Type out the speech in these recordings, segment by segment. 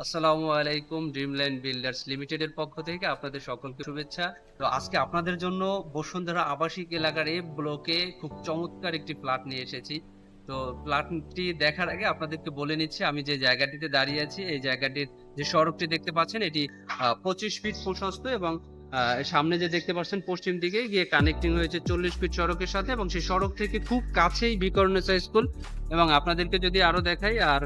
আসসালামু আলাইকুম Dreamland builders লিমিটেডের পক্ষ থেকে আপনাদের সকলকে শুভেচ্ছা। তো আজকে আপনাদের জন্য বসুন্ধরা আবাসিক এলাকার এ ব্লকে খুব চমৎকার একটি ফ্ল্যাট নিয়ে এসেছি। তো ফ্ল্যাটটি দেখার আগে আপনাদেরকে বলে নিচ্ছি, আমি যে জায়গাটিতে দাঁড়িয়ে আছি, এই জায়গাটির যে সড়কটি দেখতে পাচ্ছেন, এটি পঁচিশ ফিট প্রশস্ত এবং সামনে যে দেখতে পাচ্ছেন, পশ্চিম দিকে গিয়ে কানেক্টিং হয়েছে চল্লিশ ফিট সড়কের সাথে এবং সেই সড়ক থেকে খুব কাছেই বিকর্ণেসা স্কুল। এবং আপনাদেরকে যদি আরও দেখাই, আর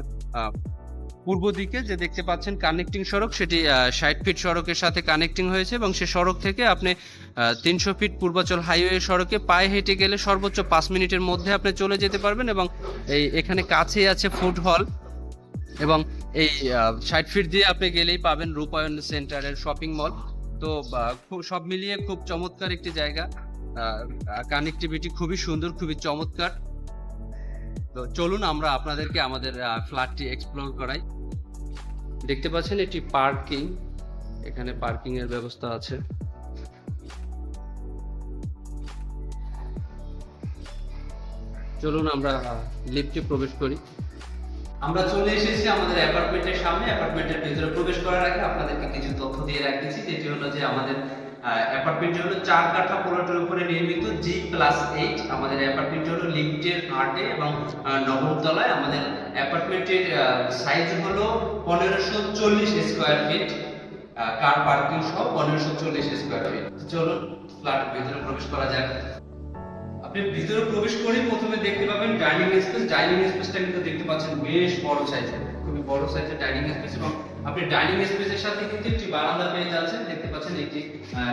পূর্ব দিকে যে দেখতে পাচ্ছেন কানেক্টিং সড়ক, সেটি ষাট ফিট সড়কের সাথে কানেক্টিং হয়েছে এবং সে সড়ক থেকে আপনি তিনশো ফিট পূর্বাচল হাইওয়ে সড়কে পায়ে হেঁটে গেলে সর্বোচ্চ পাঁচ মিনিটের মধ্যে আপনি চলে যেতে পারবেন এবং এই এখানে কাছেই আছে ফুড হল এবং এই ষাট ফিট দিয়ে আপনি গেলেই পাবেন রূপায়ণ সেন্টারের শপিং মল তো সব মিলিয়ে খুব চমৎকার একটি জায়গা। কানেক্টিভিটি খুবই সুন্দর, খুবই চমৎকার। তো চলুন আমরা আপনাদেরকে আমাদের ফ্ল্যাটটি এক্সপ্লোর করাই। দেখতে পাচ্ছেন এটি পার্কিং। এখানে পার্কিং এর ব্যবস্থা আছে। চলুন আমরা লিফটে প্রবেশ করি। আমরা চলে এসেছি আমাদের অ্যাপার্টমেন্টের সামনে। অ্যাপার্টমেন্টের ভিতরে প্রবেশ করার আগে আপনাদেরকে কিছু তথ্য দিয়ে রাখতেছি, যেটি হলো যে আমাদের অ্যাপার্টমেন্টটি হলো চার কাঠা প্লটের উপরে প্লাস এইট আমাদের অ্যাপার্টমেন্টটি হলো লিফটের আটে এবং নবম তলায় আমাদের অ্যাপার্টমেন্টের সাইজ হলো পনেরোশো চল্লিশ স্কোয়ার ফিট কার পার্কিং সহ পনেরোশো চল্লিশ স্কোয়ার ফিট চলুন ফ্ল্যাটের ভিতরে প্রবেশ করা যাক। আপনি ভিতরে প্রবেশ করেই প্রথমে দেখতে পাবেন ডাইনিং স্পেস ডাইনিং স্পেসটা কিন্তু দেখতে পাচ্ছেন বেশ বড় সাইজের খুবই বড় সাইজের ডাইনিং স্পেস এবং আপনি ডাইনিং স্পেসের সাথে কিন্তু একটি বারান্দা পেয়ে যাচ্ছেন। দেখতে পাচ্ছেন একটি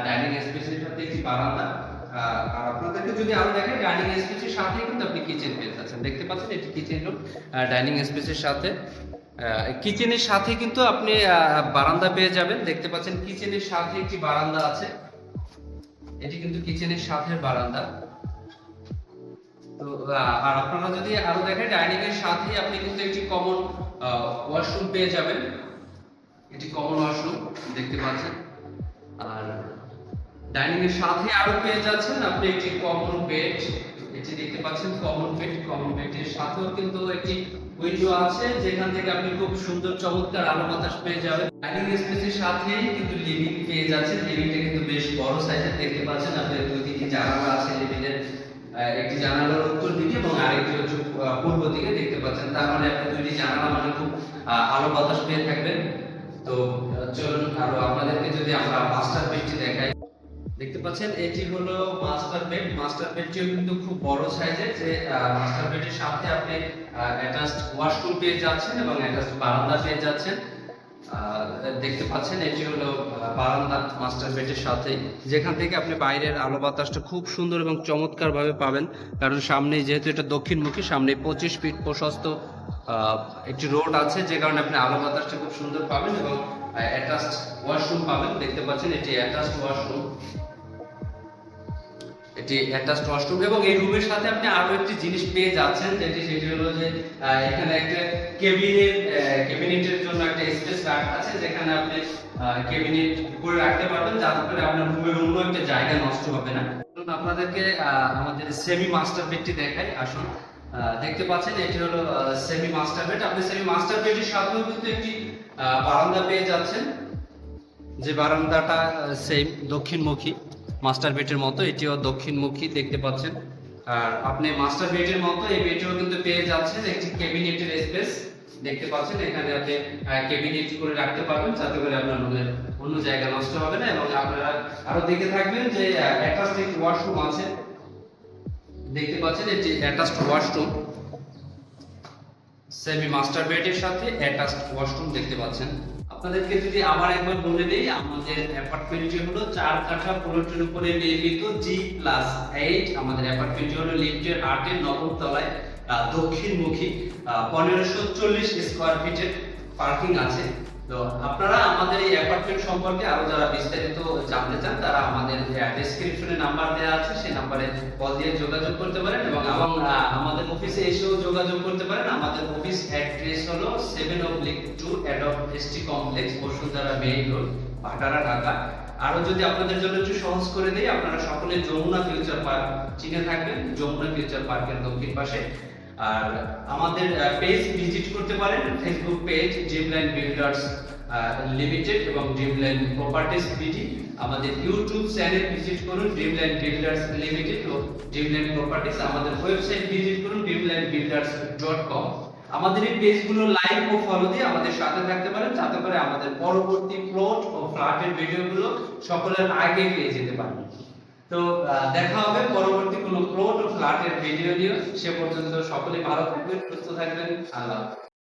ডাইনিং স্পেসের সাথে একটি বারান্দা। আর আপনাদেরকে যদি আরও দেখেন ডাইনিং স্পেসের সাথে কিন্তু আপনি কিচেন পেয়ে যাচ্ছেন দেখতে পাচ্ছেন, এটি কিচেন রুম ডাইনিং স্পেসের সাথে। কিচেনের সাথে কিন্তু আপনি বারান্দা পেয়ে যাবেন। দেখতে পাচ্ছেন কিচেনের সাথে একটি বারান্দা আছে। এটি কিন্তু কিচেনের সাথে বারান্দা। তো আর আপনারা যদি আরও দেখেন ডাইনিং এর সাথে আপনি কিন্তু একটি কমন ওয়াশরুম পেয়ে যাবেন। এটি কমন ওয়াশরুম দেখতে পাচ্ছেন। আর ডাইনিং এর সাথে আরও পেয়ে যাচ্ছেন আপনি একটি কমন বেড এটি দেখতে পাচ্ছেন কমন বেড কমন বেডের সাথেও কিন্তু একটি উইন্ডো আছে, যেখান থেকে আপনি খুব সুন্দর, চমৎকার আলো বাতাস পেয়ে যাবেন। ডাইনিং স্পেসের সাথেই কিন্তু লিভিং পেয়ে যাচ্ছেন। লিভিংটা কিন্তু বেশ বড় সাইজের দেখতে পাচ্ছেন। আপনার দুই দিকে জানালা আছে লিভিং এর একটি জানালার উত্তর দিকে এবং আরেকটি হচ্ছে পূর্ব দিকে দেখতে পাচ্ছেন। তার মানে আপনি দুইটি জানালা মানে খুব আলো বাতাস পেয়ে থাকবেন। তো চলুন আরও আপনাদেরকে যদি আমরা মাস্টার বেডটি দেখাই দেখতে পাচ্ছেন, এটি হলো মাস্টার বেড মাস্টার বেডটিও কিন্তু খুব বড় সাইজের যে মাস্টার বেডের সাথে আপনি অ্যাটাচড ওয়াশরুম পেয়ে যাচ্ছেন এবং অ্যাটাচড বারান্দা পেয়ে যাচ্ছেন। দেখতে পাচ্ছেন, এটি হলো বারান্দা মাস্টার বেডের সাথে যেখান থেকে আপনি বাইরের আলো বাতাসটা খুব সুন্দর এবং চমৎকার ভাবে পাবেন। কারণ সামনে যেহেতু এটা দক্ষিণমুখী সামনে পঁচিশ ফিট প্রশস্ত একটি রোড আছে, যে কারণে আপনি আলো বাতাসটা খুব সুন্দর পাবেন এবং অ্যাটাচড ওয়াশরুম পাবেন। দেখতে পাচ্ছেন, এটি অ্যাটাচড ওয়াশরুম এটি অ্যাটাচড ওয়াশরুম এবং এই রুমের সাথে আপনি আরও একটি জিনিস পেয়ে যাচ্ছেন, যেটি সেটি হলো যে এখানে একটা কেবিনেট কেবিনেটের জন্য একটা স্পেস রাখা আছে, যেখানে আপনি কেবিনেট করে রাখতে পারবেন, যাতে করে আপনার রুমের অন্য একটা জায়গা নষ্ট হবে না। আপনাদেরকে আমাদের সেমি মাস্টার বেডটি দেখাই, আসুন। দেখতে পাচ্ছেন, এটি হলো সেমি মাস্টার বেড আপনি সেমি মাস্টার বেডের সাথেও কিন্তু একটি বারান্দা পেয়ে যাচ্ছেন। যে বারান্দাটা সেম দক্ষিণমুখী। মাস্টার বেডের মতো, এটিও দক্ষিণমুখী দেখতে পাচ্ছেন। আর আপনি মাস্টার বেডের মতো, এই বেডেও কিন্তু পেয়ে যাচ্ছেন, একটি ক্যাবিনেটের স্পেস দেখতে পাচ্ছেন। এখানে আপনি ক্যাবিনেট করে রাখতে পারবেন, যাতে করে আপনার রুমের অন্য জায়গা নষ্ট হবে না এবং আপনারা আরও দেখে থাকবেন যে অ্যাটাচড ওয়াশরুম আছে। দেখতে পাচ্ছেন এটি অ্যাটাচড ওয়াশরুম সেমি মাস্টার বেডের সাথে অ্যাটাচড ওয়াশরুম দেখতে পাচ্ছেন। আপনাদেরকে যদি আবার একবার বলে দেই, আমাদের অ্যাপার্টমেন্টটি হলো, চার কাঠা প্লটের উপরে নির্মিত জি প্লাস এইট আমাদের অ্যাপার্টমেন্টটি হলো, লিফটের আটের নবম তলায় দক্ষিণমুখী পনেরোশো চল্লিশ স্কোয়ার ফিটের পার্কিং আছে। তো আপনারা আমাদের এই অ্যাপার্টমেন্ট সম্পর্কে আরও যারা বিস্তারিত জানতে চান, তারা আমাদের ডেসক্রিপশনে নাম্বার দেওয়া আছে, সেই নাম্বারে কল দিয়ে যোগাযোগ করতে পারেন এবং এবং আমাদের অফিসে এসেও যোগাযোগ করতে পারেন। আমাদের অফিস অ্যাড্রেস হলো seven oblique two অ্যাডপ ST complex Bashundhara main road Bhatara, Dhaka. আরও যদি আপনাদের জন্য একটু সহজ করে দেই, আপনারা সকলে যমুনা ফিউচার পার্ক চিনে থাকবেন, যমুনা ফিউচার পার্কের দক্ষিণ পাশে। আর আমাদের পেজ ভিজিট করতে পারেন। Facebook page Dreamland Builders Limited এবং ড্রিমল্যান্ড প্রপার্টিজ বিডি আমাদের ইউটিউব চ্যানেল ভিজিট করুন ড্রিমল্যান্ড বিল্ডার্স লিমিটেড ও ড্রিমল্যান্ড প্রপার্টিজ আমাদের ওয়েবসাইট ভিজিট করুন ড্রিমল্যান্ড বিল্ডার্স ডট কম আমাদের এই পেজগুলো লাইক ও ফলো দিয়ে আমাদের সাথে থাকতে পারেন, যাতে করে আমাদের পরবর্তী প্লট ও ফ্ল্যাটের ভিডিওগুলো সকলের আগে পেয়ে যেতে পারেন। তো দেখা হবে পরবর্তী কোনো প্লট ও ফ্ল্যাটের ভিডিও নিয়ে। সে পর্যন্ত সকলে ভালো থাকবেন, সুস্থ থাকবেন। আল্লাহ হাফেজ।